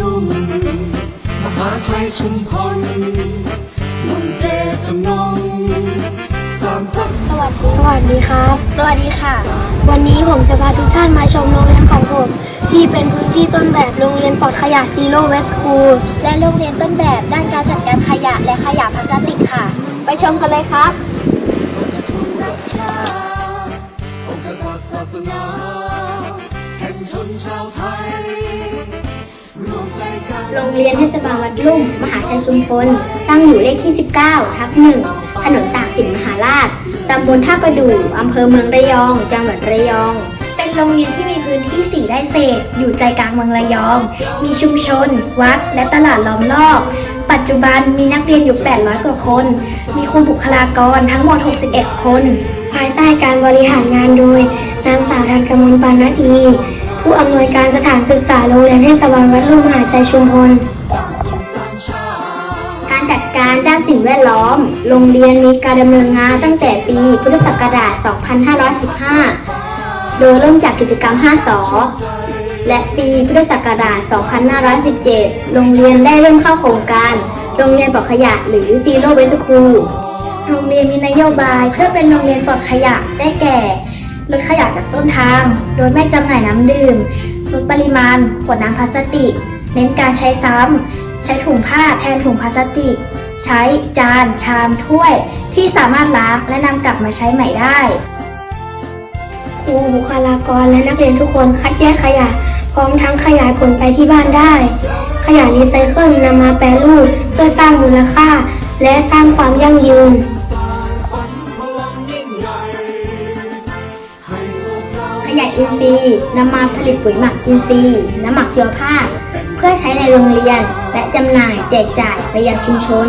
ลุ่มมหาชัยชุมพลมุ่งเจตจำนงสางสรรค์สวัสดีสวัสดีครับ สวัสดีค่ะ วันนี้ผมจะพาทุกท่านมาชมโรงเรียนของผม ที่เป็นพื้นที่ต้นแบบโรงเรียนปลอดขยะซีโร่เวสคูลและโรงเรียนต้นแบบด้านการจัดการขยะและขยะพลาสติกค่ะ ไปชมกันเลยครับ เรียนเทศบาลวัดลุ่ม มหาชัยชุมพล ตั้งอยู่เลขที่ 19 ทับ1ถนนตากสินมหาราช ตำบลท่าประดู่อำเภอเมืองระยอง จังหวัดระยอง เป็นโรงเรียนที่มีพื้นที่ 4ไร่เศษ อยู่ใจกลางเมืองระยอง มีชุมชน วัด และตลาดล้อมรอบ ปัจจุบันมีนักเรียนอยู่ 800 กว่าคน มีครูบุคลากรทั้งหมด 61 คน ภายใต้การบริหารงานโดยนางสาวทันกมลปานนาที ผู้อำนวยการสถานศึกษาโรงเรียนเทศบาลวัดลุ่มมหาชัยชุมพล การจัดการด้านสิ่งแวดล้อม โรงเรียนมีการดำเนินงานตั้งแต่ปีพุทธศักราช 2515 โดยเริ่มจากกิจกรรม 5สอและปีพุทธศักราช 2517 โรงเรียนได้เริ่มเข้าโครงการ โรงเรียนปลอดขยะหรือ Zero Waste School โรงเรียนมีนโยบายเพื่อเป็นโรงเรียนปลอดขยะได้แก่ ลดขยะจากต้นทาง โดยไม่จำหน่ายน้ำดื่ม ลดปริมาณ ขวดน้ำพลาสติก เน้นการใช้ซ้ำ ใช้ถุงผ้าแทนถุงพลาสติก ใช้จาน ชาม ถ้วย ที่สามารถล้างและนำกลับมาใช้ใหม่ได้ ครูบุคลากรและนักเรียนทุกคนคัดแยกขยะ พร้อมทั้งขยายผลไปที่บ้านได้ ขยะรีไซเคิลนำมาแปรรูปเพื่อสร้างมูลค่า และสร้างความยั่งยืน อินทรีย์นำมาผลิตปุ๋ยหมักอินทรีย์น้ำหมักชีวภาพ เพื่อใช้ในโรงเรียน และจำหน่ายแจกจ่ายไปยังชุมชน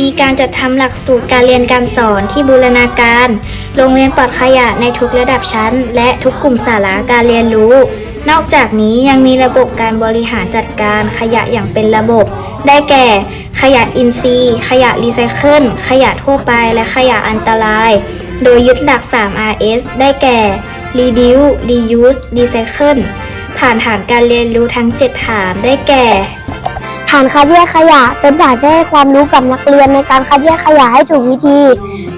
มีการจัดทำหลักสูตรการเรียนการสอนที่บูรณาการ โรงเรียนปลอดขยะในทุกระดับชั้น และทุกกลุ่มสาระการเรียนรู้ นอกจากนี้ยังมีระบบการบริหารจัดการขยะอย่างเป็นระบบ ได้แก่ ขยะอินทรีย์ ขยะรีไซเคิล ขยะทั่วไป และขยะอันตราย โดยยึดหลัก 3 RS ได้แก่ Reduce Reuse Recycle ผ่านฐานการเรียนรู้ทั้ง 7 ฐานได้แก่านคัดแยกขยะ เป็นฐานที่ให้ความรู้กับนักเรียนในการคัดแยกขยะให้ถูกวิธี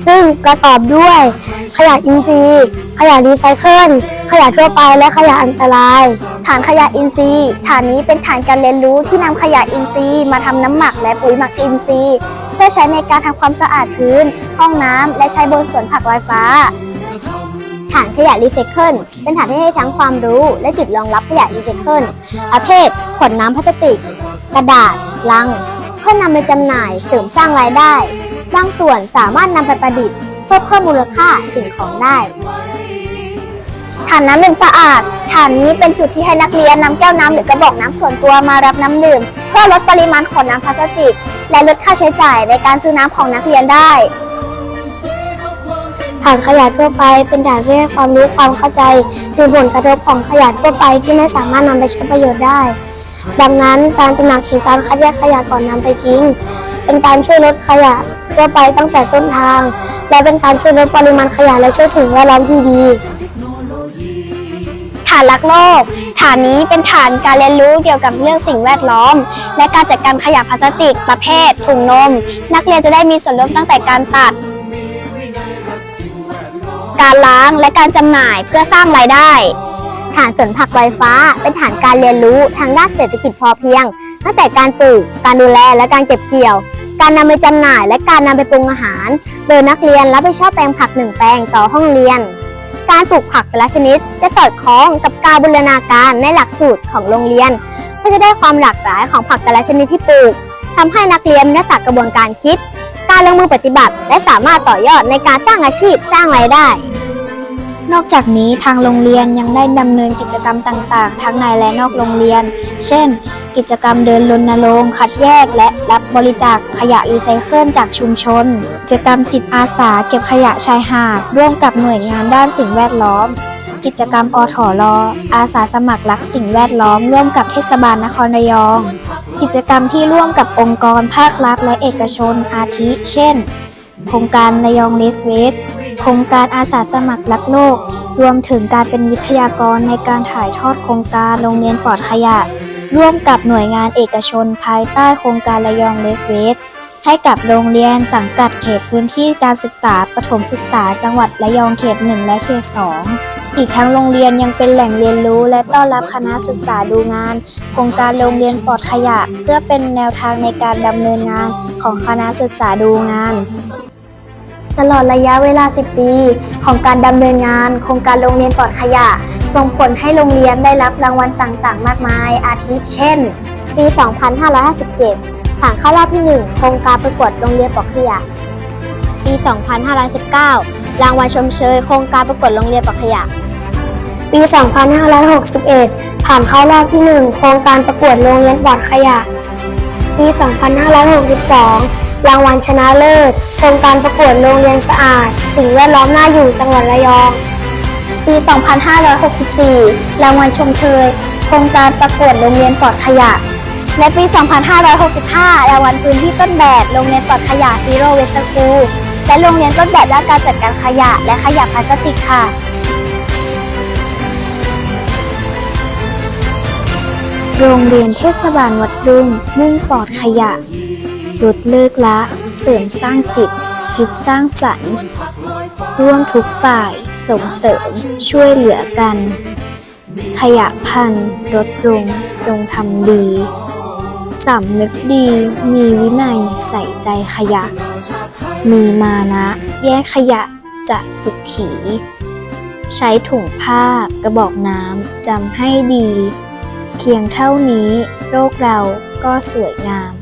ซึ่งประกอบด้วย ขยะอินทรีย์ ขยะรีไซเคิล ขยะทั่วไปและขยะอันตราย ฐานขยะอินทรีย์ ฐานนี้เป็นฐานการเรียนรู้ที่นำขยะอินทรีย์ มาทำน้ำหมักและปุ๋ยหมักอินทรีย์ เพื่อใช้ในการทำความสะอาดพื้น ห้องน้ำและใช้บนสวนผักลอยฟ้าฐานขยะรีไซเคิลเป็นฐานที่ให้ทั้งความรู้และจุดรองรับขยะรีไซเคิลประเภทขวดน้ำพลาสติก ระดาษ ลัง เพื่อนำไปจำหน่ายเสริมสร้างรายได้ บางส่วนสามารถนำไปประดิษฐ์เพื่อเพิ่มมูลค่าสิ่งของได้ฐานน้ำดื่มสะอาดฐานนี้เป็นจุดที่ให้นักเรียนนำแก้วน้ำหรือกระบอกน้ำส่วนตัวมารับน้ำดื่ม เพื่อลดปริมาณขวดน้ำพลาสติก และลดค่าใช้จ่ายในการซื้อน้ำของนักเรียนได้ฐานขยะทั่วไปเป็นฐานที่ให้ความรู้ความเข้าใจ ถึงผลกระทบของขยะทั่วไปที่ไม่สามารถนำไปใช้ประโยชน์ได้ ดังนั้นการตระหนักถึงการคัดแยกขยะก่อนนำไปทิ้ง เป็นการช่วยลดขยะทั่วไปตั้งแต่ต้นทาง และเป็นการช่วยลดปริมาณขยะและช่วยสิ่งแวดล้อมที่ดีฐานรักโลก ฐานนี้เป็นฐานการเรียนรู้เกี่ยวกับเรื่องสิ่งแวดล้อม และการจัดการขยะพลาสติก ประเภท ถุงนม นักเรียนจะได้มีส่วนร่วมตั้งแต่การตัด การล้างและการจำหน่ายเพื่อสร้างรายได้ ฐานสวนผักลอยฟ้า เป็นฐานการเรียนรู้ทางด้านเศรษฐกิจพอเพียง ตั้งแต่การปลูก การดูแลและการเก็บเกี่ยว การนำไปจำหน่ายและการนำไปปรุงอาหาร โดยนักเรียนรับผิดชอบแปลงผักหนึ่งแปลงต่อห้องเรียน การปลูกผักแต่ละชนิด จะสอดคล้องกับการบูรณาการในหลักสูตรของโรงเรียนเพื่อจะได้ความหลากหลายของผักแต่ละชนิดที่ปลูกทำให้นักเรียนได้ศักกระบวนการคิด การลงมือปฏิบัติและสามารถต่อยอดในการสร้างอาชีพสร้างรายได้ นอกจากนี้ทางโรงเรียนยังได้ดำเนินกิจกรรมต่างๆ ทั้งในและนอกโรงเรียน เช่น กิจกรรมเดินรณรงค์คัดแยกและรับบริจาคขยะรีไซเคิลจากชุมชน กิจกรรมจิตอาสาเก็บขยะชายหาด ร่วมกับหน่วยงานด้านสิ่งแวดล้อม กิจกรรมอถอรออาสาสมัครรักสิ่งแวดล้อม ร่วมกับเทศบาลนครระยอง กิจกรรมที่ร่วมกับองค์กรภาครัฐและเอกชนอาทิ เช่น โครงการระยองเลสเวส โครงการอาสาสมัครรักโลก รวมถึงการเป็นวิทยากรในการถ่ายทอดโครงการโรงเรียนปลอดขยะ ร่วมกับหน่วยงานเอกชนภายใต้โครงการระยองเลสเวสให้กับโรงเรียนสังกัดเขตพื้นที่การศึกษาประถมศึกษาจังหวัดระยองเขต 1 และเขต 2 อีกทั้งโรงเรียนยังเป็นแหล่งเรียนรู้และต้อนรับคณะศึกษาดูงาน โครงการโรงเรียนปลอดขยะ เพื่อเป็นแนวทางในการดำเนินงานของคณะศึกษาดูงาน ตลอดระยะเวลา 10 ปี ของการดำเนินงานโครงการโรงเรียนปลอดขยะ ส่งผลให้โรงเรียนได้รับรางวัลต่างๆ มากมาย อาทิเช่น ปี 2557 ผ่านเข้ารอบที่ 1 โครงการประกวดโรงเรียนปลอดขยะ ปี 2519 รางวัลชมเชย โครงการประกวดโรงเรียนปลอดขยะ ปี 2561 ผ่านเข้ารอบที่ 1 โครงการประกวดโรงเรียนปลอดขยะ ปี 2562 รางวัลชนะเลิศ โครงการประกวดโรงเรียนสะอาด สิ่งแวดล้อมน่าอยู่จังหวัดระยอง ปี 2564 รางวัลชมเชย โครงการประกวดโรงเรียนปลอดขยะ และปี 2565 รางวัลพื้นที่ต้นแบบ โรงเรียนปลอดขยะ Zero Waste School และโรงเรียนต้นแบบด้านการจัดการขยะ และขยะพลาสติกค่ะ โรงเรียนเทศบาลวัดรุ่ง มุ่งปลอดขยะลดเลิกละ เสริมสร้างจิต คิดสร้างสรรค์ ร่วมทุกฝ่ายส่งเสริมช่วยเหลือกัน ขยะพันลดลงจงทำดีสำนึกดีมีวินัยใส่ใจขยะ มีมานะ แยกขยะจะสุขี ใช้ถุงผ้ากระบอกน้ำจำให้ดี เพียงเท่านี้โลกเราก็สวยงาม